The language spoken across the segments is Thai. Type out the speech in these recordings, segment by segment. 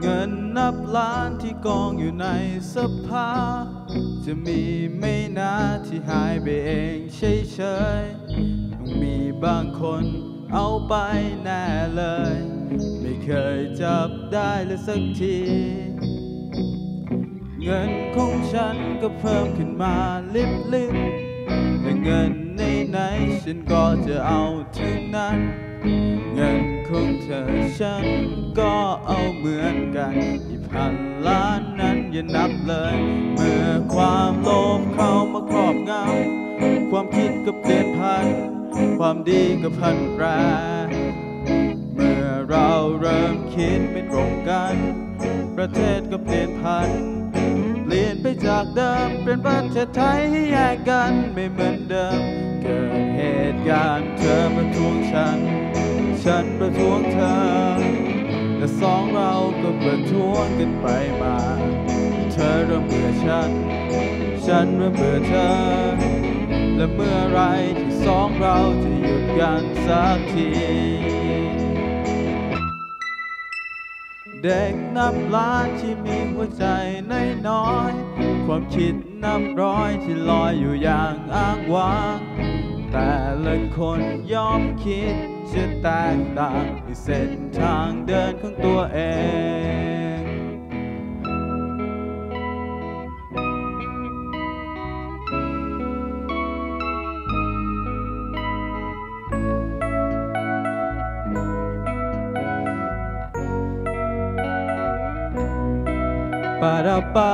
เงินนับล้านที่กองอยู่ในสภา จะมีไม่นาที่หายไปเองเฉยๆต้องมีบางคนเอาไปแน่เลย ไม่เคยจับได้เลยสักที เงินของฉันก็เพิ่มขึ้นมาลิบลิบแต่เงินในไหนๆฉันก็จะเอาถึงนั้น เงิน ของเธอฉันก็เอาเหมือนกันอีพันล้านนั้นอย่านับเลย เมื่อความโลภเข้ามาครอบงำความคิดก็เปลี่ยนพัน ความดีก็พันแปรเมื่อเราเริ่มคิดไม่ตรงกัน ประเทศก็เปลี่ยนพันเปลี่ยนไปจากเดิมเป็นประเทศไทยให้แยกกันไม่เหมือนเดิม เกิดเหตุการณ์เธอประท้วงฉัน ฉันประท้วงเธอ และสองเราก็ประท้วงกันไปมา เธอเริ่มเบื่อฉัน ฉันเริ่มเบื่อเธอ และเมื่อไรที่สองเราจะหยุดกันสักที เด็กนับล้านที่มีหัวใจน้อยๆความคิดนับร้อยที่ลอยอยู่อย่างอ้างว้าง แต่ละคนยอมคิดจะแตกต่างในเส้นทางเดินของตัวเองปาราปา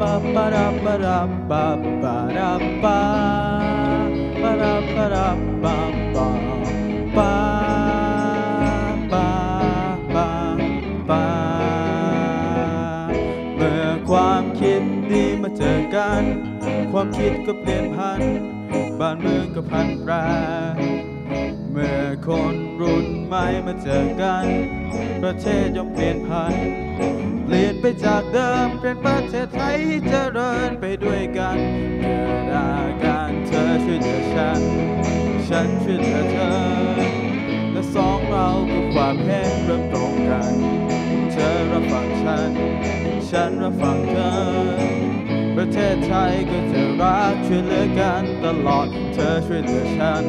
ปาปาราปาราปาปาราปา เมื่อความคิดดีมาเจอกัน ความคิดก็เปลี่ยนพัน บ้านเมืองก็พันแปร เมื่อคนรุ่นใหม่มาเจอกัน ประเทศย่อมเปลี่ยนพัน เปลี่ยนไปจากเดิม เป็นประเทศไทยเจริญไปด้วยกันเกิดอาการ ช่วยเหลือฉัน ฉันช่วยเหลือเธอ และสองเราก็ความเห็นเริ่มตรงกัน เธอรับฟังฉัน ฉันรับฟังเธอ ประเทศไทยก็จะรักช่วยเหลือกันตลอด เธอช่วยเหลือฉัน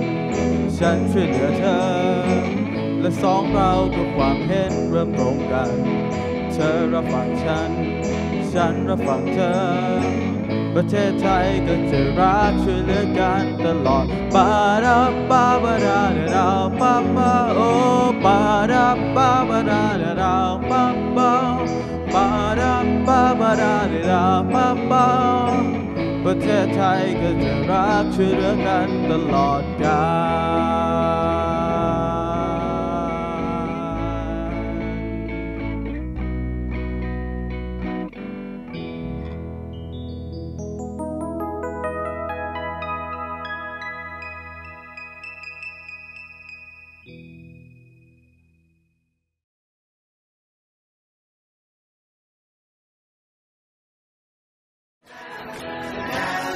ฉันช่วยเหลือเธอ และสองเราก็ความเห็นเริ่มตรงกัน เธอรับฟังฉัน ฉันรับฟังเธอ ประเทศไทยก็จะรักช่วยเหลือกันตลอดปาราปาบาราดาปาปาโอปาราปาบาราดาปาปาปาราปาบาราดาปาปาประเทศไทยก็จะรักช่วยเหลือกันตลอดกาล Yeah.